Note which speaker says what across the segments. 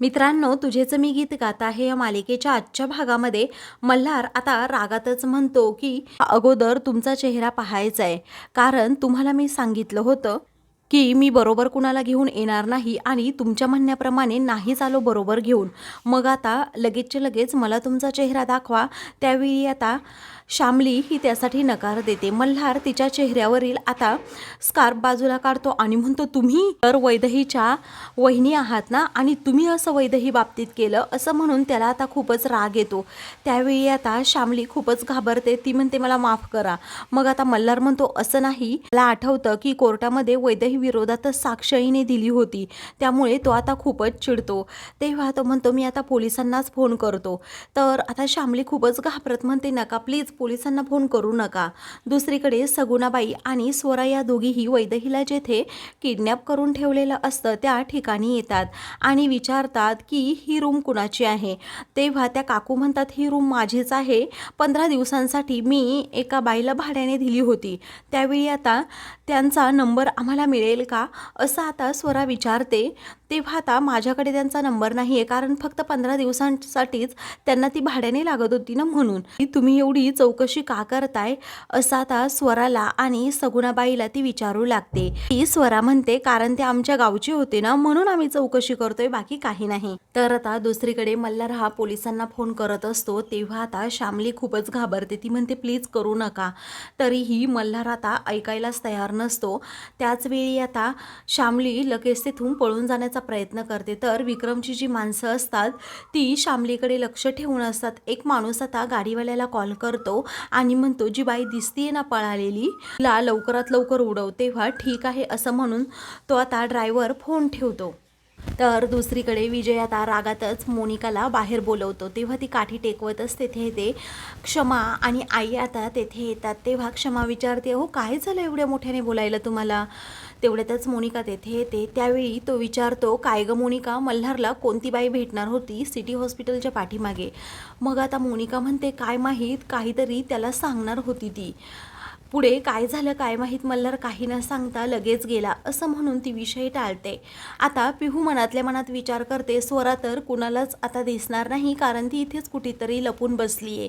Speaker 1: मित्रांनो तुझेच मी गीत गात आहे या मालिकेच्या आजच्या भागामध्ये. मल्हार आता रागातच म्हणतो की अगोदर तुमचा चेहरा पाहायचा आहे कारण तुम्हाला मी सांगितलं होतं की मी बरोबर कुणाला घेऊन येणार नाही आणि तुमच्या म्हणण्याप्रमाणे नाहीच आलो बरोबर घेऊन. मग आता लगेचच्या लगेच मला तुमचा चेहरा दाखवा. त्यावेळी आता श्यामली ही त्यासाठी नकार देते. मल्हार तिच्या चेहऱ्यावरील आता स्कार्फ बाजूला काढतो आणि म्हणतो तुम्ही तर वैदहीच्या वहिनी आहात ना? आणि तुम्ही असं वैदही बाबतीत केलं? असं म्हणून त्याला आता खूपच राग येतो. त्यावेळी आता श्यामली खूपच घाबरते. ती म्हणते मला माफ करा. मग आता मल्हार म्हणतो असं नाही. मला आठवतं की कोर्टामध्ये वैदही विरोधातच साक्षईने दिली होती. त्यामुळे तो आता खूपच चिडतो. तेव्हा तो म्हणतो मी आता पोलिसांनाच फोन करतो. तर आता श्यामली खूपच घाबरत म्हणते नका प्लीज पोलिसांना फोन करू नका. दुसरीकडे सगुणाबाई आणि स्वरा या दोघीही वैदहीला जेथे किडनॅप करून ठेवलेलं असतं त्या ठिकाणी येतात आणि विचारतात की ही रूम कुणाची आहे? तेव्हा त्या काकू म्हणतात ही रूम माझीच आहे. पंधरा दिवसांसाठी मी एका बाईला भाड्याने दिली होती. त्यावेळी आता त्यांचा नंबर आम्हाला मिळेल का? असं आता स्वरा विचारते. तेव्हा आता माझ्याकडे त्यांचा नंबर नाही आहे कारण फक्त पंधरा दिवसांसाठीच त्यांना ती भाड्याने लागत होती ना म्हणून. की तुम्ही एवढी चौकशी का करताय? असं आता स्वराला आणि सगुणाबाईला ती विचारू लागते. ती स्वरा म्हणते कारण ते आमच्या गावचे होते ना म्हणून आम्ही चौकशी करतोय बाकी काही नाही. तर आता दुसरीकडे मल्हार हा पोलिसांना फोन करत असतो. तेव्हा आता श्यामली खूपच घाबरते. ती म्हणते प्लीज करू नका. तरीही मल्हार आता ऐकायलाच तयार नसतो. त्याचवेळी आता श्यामली लगेच तिथून पळून जाण्याचा प्रयत्न करते. तर विक्रमची जी माणसं असतात ती श्यामलीकडे लक्ष ठेवून असतात. एक माणूस आता गाडीवाल्याला कॉल करतो आणि म्हणतो जी बाई दिसतीये ना पळालेली ला लवकरात लवकर उडव. तेव्हा ठीक आहे असं म्हणून तो आता ड्रायव्हर फोन ठेवतो. तर दुसरीकडे विजय आता रागातच मोनिकाला बाहेर बोलवतो. तेव्हा ती काठी टेकवतच तेथे येते. क्षमा आणि आई आता तेथे येतात. तेव्हा क्षमा विचारते हो काय झालं एवढ्या मोठ्याने बोलायला तुम्हाला? तेवढ्यातच मोनिका तेथे येते. त्यावेळी तो विचारतो काय ग मोनिका मल्हारला कोणती बाई भेटणार होती सिटी हॉस्पिटलच्या पाठीमागे? मग आता मोनिका म्हणते काय माहीत काहीतरी त्याला सांगणार होती ती. पुढे काय झालं काय माहीत मल्हार काही न सांगता लगेच गेला असं म्हणून ती विषय टाळते. आता पिहू मनातल्या मनात विचार करते स्वरा तर कुणालाच आता दिसणार नाही कारण ती इथेच कुठेतरी लपून बसली आहे.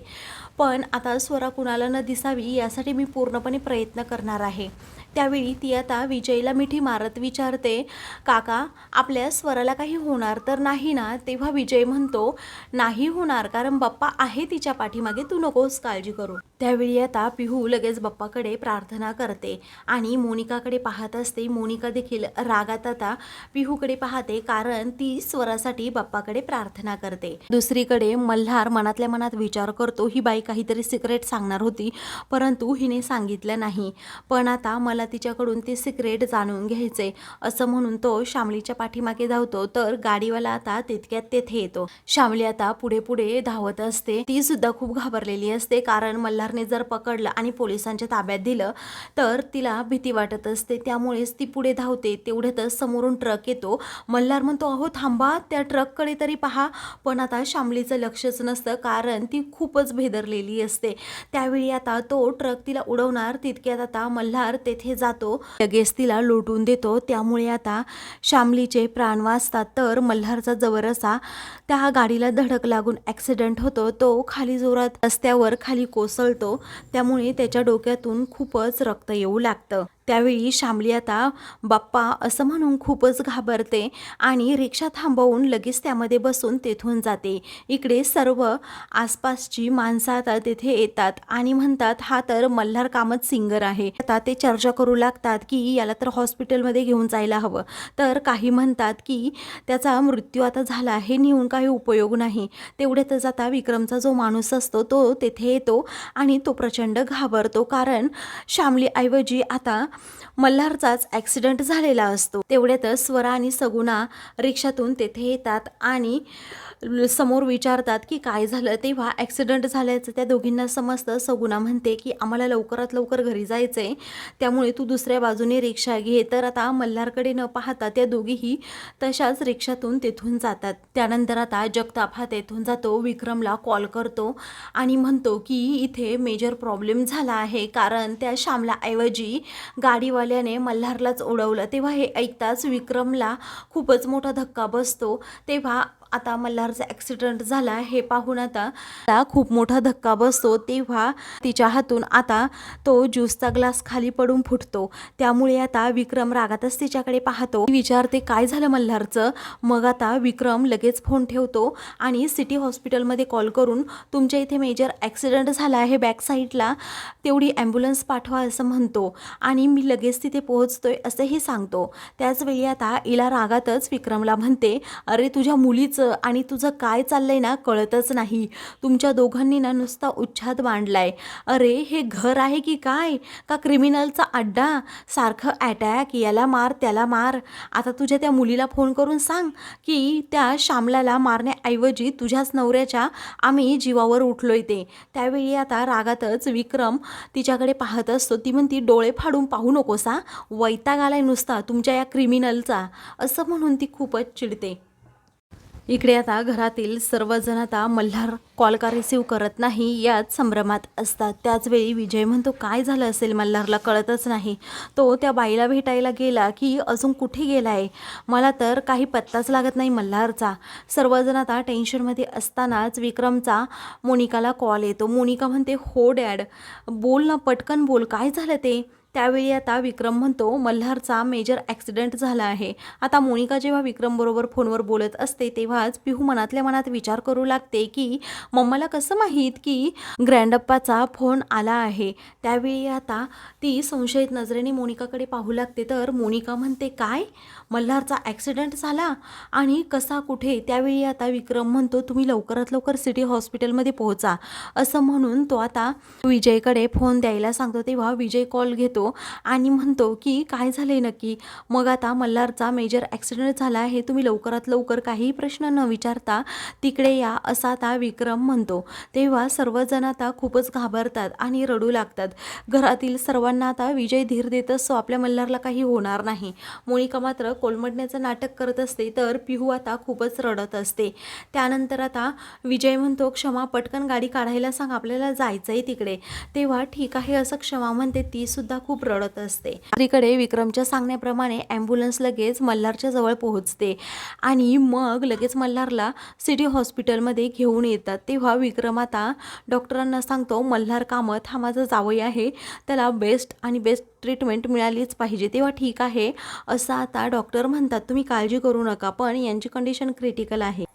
Speaker 1: पण आता स्वरा कुणाला न दिसावी यासाठी मी पूर्णपणे प्रयत्न करणार आहे. त्यावेळी ती आता विजयला मिठी मारत विचारते काका आपल्या स्वराला काही होणार तर नाही ना? तेव्हा विजय म्हणतो नाही होणार कारण बाप्पा आहे तिच्या पाठीमागे तू नकोस काळजी करू. त्यावेळी आता पिहू लगेच बाप्पाकडे प्रार्थना करते आणि मोनिकाकडे पाहत असते. मोनिका देखील रागात आता पिहूकडे पाहते कारण ती स्वरासाठी बाप्पाकडे प्रार्थना करते. दुसरीकडे मल्हार मनातल्या मनात विचार करतो ही बाई काहीतरी सिक्रेट सांगणार होती परंतु हिने सांगितलं नाही. पण आता मला तिच्याकडून ते सिक्रेट जाणून घ्यायचे. असं म्हणून तो श्यामलीच्या पाठीमागे धावतो. तर गाडीवाला आता तितक्यात तेथे येतो. श्यामली आता पुढे पुढे धावत असते. ती सुद्धा खूप घाबरलेली असते. कारण मल्हारने जर पकडलं आणि पोलिसांच्या ताब्यात दिलं तर तिला भीती वाटत असते. त्यामुळेच ती पुढे धावते. तेवढ्यातच समोरून ट्रक येतो. मल्हार म्हणतो अहो थांबा. त्या ट्रककडे तरी पहा. पण आता श्यामलीचं लक्षच नसतं. कारण ती खूपच भेदरलेली असते. त्यावेळी आता तो ट्रक तिला उडवणार. तितक्यात आता मल्हार तेथे जातो लगेच तिला लोटून देतो. त्यामुळे आता शामलीचे प्राण वाचतात. तर मल्हारचा जवळ असा त्या गाडीला धडक लागून ॲक्सिडेंट होतो. तो खाली जोरात रस्त्यावर खाली कोसळतो. त्यामुळे त्याच्या डोक्यातून खूपच रक्त येऊ लागतं. त्यावेळी श्यामली आता बाप्पा असं म्हणून खूपच घाबरते आणि रिक्षा थांबवून लगेच त्यामध्ये बसून तेथून जाते. इकडे सर्व आसपासची माणसं आता तेथे येतात आणि म्हणतात हा तर मल्हार कामत सिंगर आहे. आता ते चर्चा करू लागतात की याला तर हॉस्पिटलमध्ये घेऊन जायला हवं. तर काही म्हणतात की त्याचा मृत्यू आता झाला हे नेऊन काही उपयोग नाही. तेवढ्यातच आता विक्रमचा जो माणूस असतो तो तेथे येतो आणि तो प्रचंड घाबरतो. कारण श्यामलीऐवजी आता मल्हारचाच ॲक्सिडेंट झालेला असतो. तेवढ्यातच स्वरा आणि सगुणा रिक्षातून तेथे येतात आणि समोर विचारतात की काय झालं? तेव्हा ॲक्सिडंट झाल्याचं त्या दोघींना समजतं. सगुणा म्हणते की आम्हाला लवकरात लवकर घरी जायचं आहे त्यामुळे तू दुसऱ्या बाजूने रिक्षा घे. तर आता मल्हारकडे न पाहता त्या दोघीही तशाच रिक्षातून तेथून जातात. त्यानंतर आता जगताप हा तेथून जातो. विक्रमला कॉल करतो आणि म्हणतो की इथे मेजर प्रॉब्लेम झाला आहे. कारण त्या श्यामलाऐवजी गाडीवाल्याने मल्हारलाच उडवलं तेव्हा हे ऐकताच विक्रमला खूपच मोठा धक्का बसतो. तेव्हा आता मल्हारचा ॲक्सिडेंट झाला हे पाहून आता खूप मोठा धक्का बसतो. तेव्हा तिच्या हातून आता तो ज्यूसचा ग्लास खाली पडून फुटतो. त्यामुळे आता विक्रम रागातच तिच्याकडे पाहतो. विचारते काय झालं मल्हारचं? मग आता विक्रम लगेच फोन ठेवतो आणि सिटी हॉस्पिटलमध्ये कॉल करून तुमच्या इथे मेजर ॲक्सिडेंट झाला आहे बॅक साईडला तेवढी ॲम्ब्युलन्स पाठवा असं म्हणतो. आणि मी लगेच तिथे पोहोचतोय असंही सांगतो. त्याचवेळी आता इला रागातच विक्रमला म्हणते अरे तुझ्या मुलीचं आणि तुझं काय चाललंय ना कळतच नाही. तुमच्या दोघांनी ना नुसता उच्छाद मांडलाय. अरे हे घर आहे की काय? का क्रिमिनलचा अड्डा? सारखं अटॅक याला मार त्याला मार. आता तुझ्या त्या मुलीला फोन करून सांग की त्या श्यामलाला मारण्याऐवजी तुझ्याच नवऱ्याच्या आम्ही जीवावर उठलोय ते. त्यावेळी आता रागातच विक्रम तिच्याकडे पाहत असतो. ती म्हणती डोळे फाडून पाहू नकोसा वैताग आलाय नुसता तुमच्या या क्रिमिनलचा. असं म्हणून ती खूपच चिडते. इकडे आता घरातील सर्वजण आता मल्हार कॉल का रिसीव करत नाही यात संभ्रमात असतात. त्याचवेळी विजय म्हणतो काय झालं असेल? मल्हारला कळतच नाही. तो त्या बाईला भेटायला गेला की अजून कुठे गेला आहे मला तर काही पत्ताच लागत नाही मल्हारचा. सर्वजण आता टेन्शनमध्ये असतानाच विक्रमचा मोनिकाला कॉल येतो. मोनिका म्हणते हो डॅड. बोल ना पटकन बोल. काय झालं ते? त्यावेळी आता विक्रम म्हणतो मल्हारचा मेजर ॲक्सिडेंट झाला आहे. आता मोनिका जेव्हा विक्रमबरोबर फोनवर बोलत असते तेव्हाच पिहू मनातल्या मनात विचार करू लागते की मम्माला कसं माहीत की ग्रँडप्पाचा फोन आला आहे? त्यावेळी आता ती संशयित नजरेने मोनिकाकडे पाहू लागते. तर मोनिका म्हणते काय? मल्हारचा ॲक्सिडेंट झाला? आणि कसा कुठे? त्यावेळी आता विक्रम म्हणतो तुम्ही लवकरात लवकर सिटी हॉस्पिटलमध्ये पोहोचा. असं म्हणून तो आता विजयकडे फोन द्यायला सांगतो. तेव्हा विजय कॉल घेतो. आणि म्हणतो की काय झाले नक्की? मग आता मल्हारचा मेजर ॲक्सिडेंट झाला आहे तुम्ही लवकरात लवकर काहीही प्रश्न न विचारता तिकडे या असा आता विक्रम म्हणतो. तेव्हा सर्वजण आता खूपच घाबरतात आणि रडू लागतात. घरातील सर्वांना आता विजय धीर देत असतो आपल्या मल्हारला काही होणार नाही. मोनिका मात्र कोलमडण्याचं नाटक करत असते तर पिहू आता खूपच रडत असते. त्यानंतर आता विजय म्हणतो क्षमा पटकन गाडी काढायला सांग आपल्याला जायचं आहे तिकडे. तेव्हा ठीक आहे असं क्षमा म्हणते ती सुद्धा खूप रडत असते. दुसरीकडे विक्रमच्या सांगण्याप्रमाणे ॲम्ब्युलन्स लगेच मल्हारच्या जवळ पोहोचते आणि मग लगेच मल्हारला सिटी हॉस्पिटलमध्ये घेऊन येतात. तेव्हा विक्रम आता डॉक्टरांना सांगतो मल्हार कामत हा माझा जावई आहे. त्याला बेस्ट आणि बेस्ट ट्रीटमेंट मिळालीच पाहिजे. तेव्हा ठीक आहे असं आता डॉक्टर म्हणतात तुम्ही काळजी करू नका पण यांची कंडिशन क्रिटिकल आहे.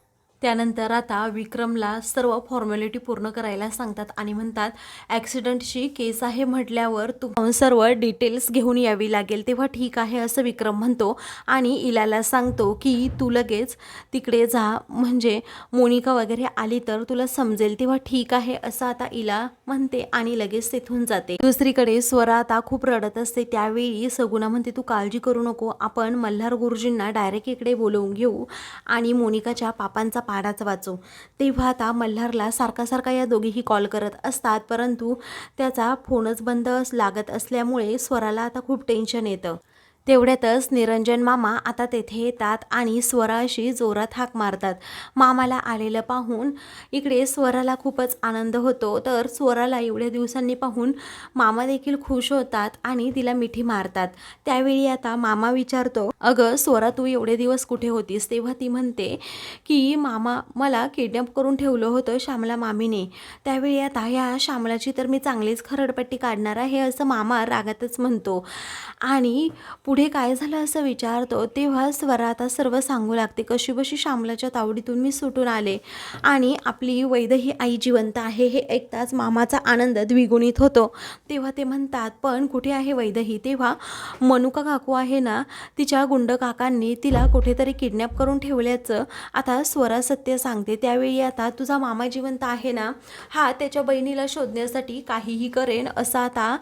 Speaker 1: त्यानंतर आता विक्रमला सर्व फॉर्मॅलिटी पूर्ण करायला सांगतात आणि म्हणतात ॲक्सिडेंटची केस आहे म्हटल्यावर तू सर्व डिटेल्स घेऊन यावी लागेल तेव्हा ठीक आहे असं विक्रम म्हणतो आणि इलाला सांगतो की तू लगेच तिकडे जा म्हणजे मोनिका वगैरे आली तर तुला समजेल तेव्हा ठीक आहे असं आता इला म्हणते आणि लगेच तिथून जाते. दुसरीकडे स्वरा आता खूप रडत असते त्यावेळी सगुणा म्हणते तू काळजी करू नको आपण मल्हार गुरुजींना डायरेक्ट इकडे बोलवून घेऊ आणि मोनिकाच्या पापांचा पाडाच वाचू. तेव्हा आता मल्हारला सारखा सारखा या दोघीही कॉल करत असतात परंतु त्याचा फोनच बंद अस- लागत असल्यामुळे स्वराला आता खूप टेन्शन येतं. तेवढ्यातच निरंजन मामा आता तेथे येतात आणि स्वराशी जोरात हाक मारतात. मामाला आलेलं पाहून इकडे स्वराला खूपच आनंद होतो. तर स्वराला एवढ्या दिवसांनी पाहून मामा देखील खुश होतात आणि तिला मिठी मारतात. त्यावेळी आता मामा विचारतो अगं स्वरा तू एवढे दिवस कुठे होतीस? तेव्हा ती म्हणते की मामा मला किडनॅप करून ठेवलं होतं श्यामला मामीने. त्यावेळी आता ह्या श्यामलाची तर मी चांगलीच खरडपट्टी काढणार आहे असं मामा रागातच म्हणतो. आणि पुढे काय झालं असं विचारतो तेव्हा स्वरा आता सर्व सांगू लागते कशी बशी श्यामलाच्या तावडीतून मी सुटून आले. आणि आपली वैद ही आई जिवंत आहे हे ऐकताच मामाचा आनंद द्विगुणित होतो. तेव्हा ते म्हणतात पण कुठे आहे वैदही? तेव्हा मनुका काकू आहे ना तिच्या गुंड काकांनी तिला कुठेतरी किडनॅप करून ठेवल्याचं आता स्वरा सत्य सांगते. त्यावेळी आता तुझा मामा जिवंत आहे ना हा त्याच्या बहिणीला शोधण्यासाठी काहीही करेन असं आता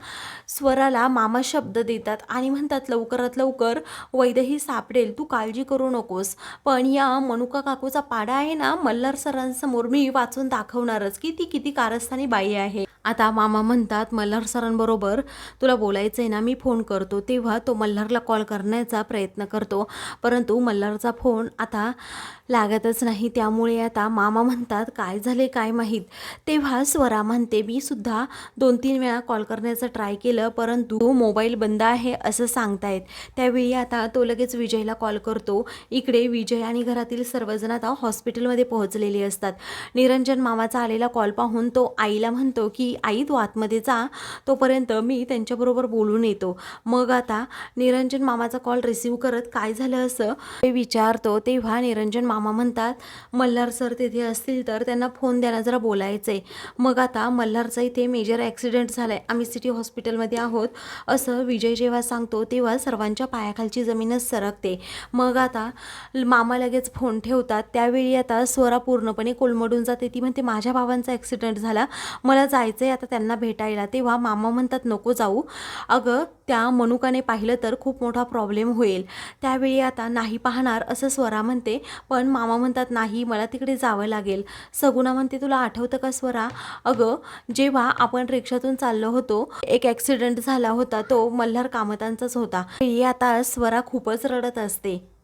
Speaker 1: स्वराला मामा शब्द देतात आणि म्हणतात लवकर लवकरात लवकर. वैदही सापडेल. तू काळजी करू नकोस. पण या मनुका काकूचा पाडा आहे ना मल्हार सरांसमोर मी वाचून दाखवणारच. की ती किती कारस्थानी बाई आहे. आता मामा म्हणतात मल्हार सरांबरोबर तुला बोलायचं आहे ना मी फोन करतो. तेव्हा तो मल्हारला कॉल करण्याचा प्रयत्न करतो. परंतु मल्हारचा फोन आता लागतच नाही. त्यामुळे आता मामा म्हणतात काय झाले काय माहीत? तेव्हा स्वरा म्हणते मी सुद्धा दोन तीन वेळा कॉल करण्याचं ट्राय केलं परंतु मोबाईल बंद आहे असं सांगतायत. त्यावेळी आता तो लगेच विजयला कॉल करतो. इकडे विजय आणि घरातील सर्वजण आता हॉस्पिटलमध्ये पोहोचलेले असतात. निरंजन मामाचा आलेला कॉल पाहून तो आईला म्हणतो की आई तू आतमध्ये जा. तोपर्यंत मी त्यांच्याबरोबर बोलून येतो. मग आता निरंजन मामाचा कॉल रिसीव करत काय झालं असं ते विचारतो. तेव्हा निरंजन मामा म्हणतात मल्हार सर तिथे असतील तर त्यांना फोन द्यायला जरा बोलायचं आहे मग आता मल्हारचा इथे मेजर ॲक्सिडेंट झाला आहे आम्ही सिटी हॉस्पिटलमध्ये आहोत असं विजय जेव्हा सांगतो तेव्हा बाबांच्या पायाखालची जमीनच सरकते. मग आता मामा लगेच फोन ठेवतात. त्यावेळी आता स्वरा पूर्णपणे कोलमडून जाते. ती म्हणते माझ्या भावांचा ॲक्सिडेंट झाला. मला जायचं आहे आता त्यांना भेटायला. तेव्हा मामा म्हणतात नको जाऊ. अगं त्या मनुकाने पाहिलं तर खूप मोठा प्रॉब्लेम होईल. त्यावेळी आता नाही पाहणार असं स्वरा म्हणते. पण मामा म्हणतात नाही मला तिकडे जावं लागेल. सगुणा म्हणते तुला आठवतं का स्वरा? अगं जेव्हा आपण रिक्षातून चाललो होतो एक ॲक्सिडेंट झाला होता. तो मल्हार कामतांचाच होता. ही आता स्वरा खूपच रडत असते.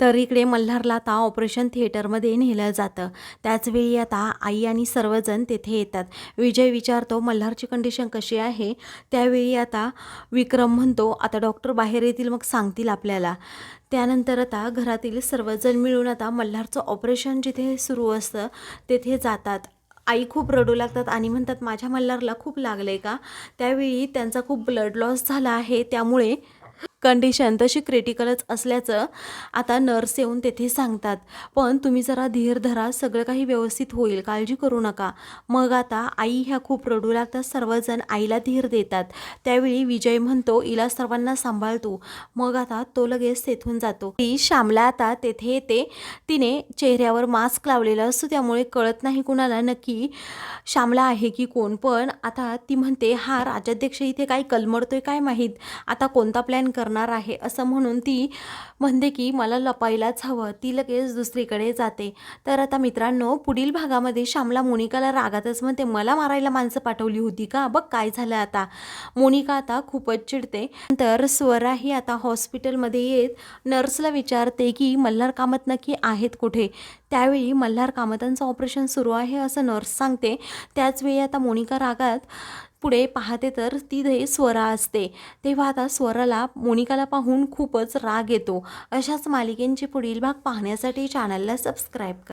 Speaker 1: तर इकडे मल्हारला आता ऑपरेशन थिएटरमध्ये नेलं जातं. त्याचवेळी आता आई आणि सर्वजण तेथे येतात. विजय विचारतो मल्हारची कंडिशन कशी आहे? त्यावेळी आता विक्रम म्हणतो आता डॉक्टर बाहेर येतील मग सांगतील आपल्याला. त्यानंतर आता घरातील सर्वजण मिळून आता मल्हारचं ऑपरेशन जिथे सुरू असतं तेथे जातात. आई खूप रडू लागतात आणि म्हणतात माझ्या मल्हारला खूप लागलं आहे का? त्यावेळी त्यांचा खूप ब्लड लॉस झाला आहे. त्यामुळे कंडिशन तशी क्रिटिकलच असल्याचं आता नर्स येऊन तेथे सांगतात. पण तुम्ही जरा धीर धरा सगळं काही व्यवस्थित होईल काळजी करू नका. मग आता आई ह्या खूप रडू लागतात सर्वजण आईला धीर देतात. त्यावेळी विजय म्हणतो इला सर्वांना सांभाळतो मग आता तो लगेच तेथून जातो. ती श्यामला आता तेथे येते. तिने चेहऱ्यावर मास्क लावलेला असतो त्यामुळे कळत नाही कुणाला नक्की श्यामला आहे की कोण. पण आता ती म्हणते हा राजाध्यक्ष इथे काय कलमडतोय काय माहीत? आता कोणता प्लॅन करणार आहे असं म्हणून ती म्हणते की मला लपायलाच हवं ती लगेच दुसरीकडे जाते. तर आता मित्रांनो पुढील भागामध्ये श्यामला मोनिकाला रागातच म्हणते मला मारायला माणसं पाठवली होती का? बघ काय झालं आता. मोनिका आता खूपच चिडते. तर स्वरा ही आता हॉस्पिटलमध्ये येत नर्सला विचारते की मल्हार कामत नक्की आहेत कुठे? त्यावेळी मल्हार कामतांचं ऑपरेशन सुरू आहे असं नर्स सांगते. त्याचवेळी आता मोनिका रागात पुढे पाहते तर तिथे स्वरा असते. तेव्हा आता स्वराला मोनिकाला पाहून खूपच राग येतो. अशाच मालिकेंचे पुढील भाग पाहण्यासाठी चॅनलला सबस्क्राईब करा.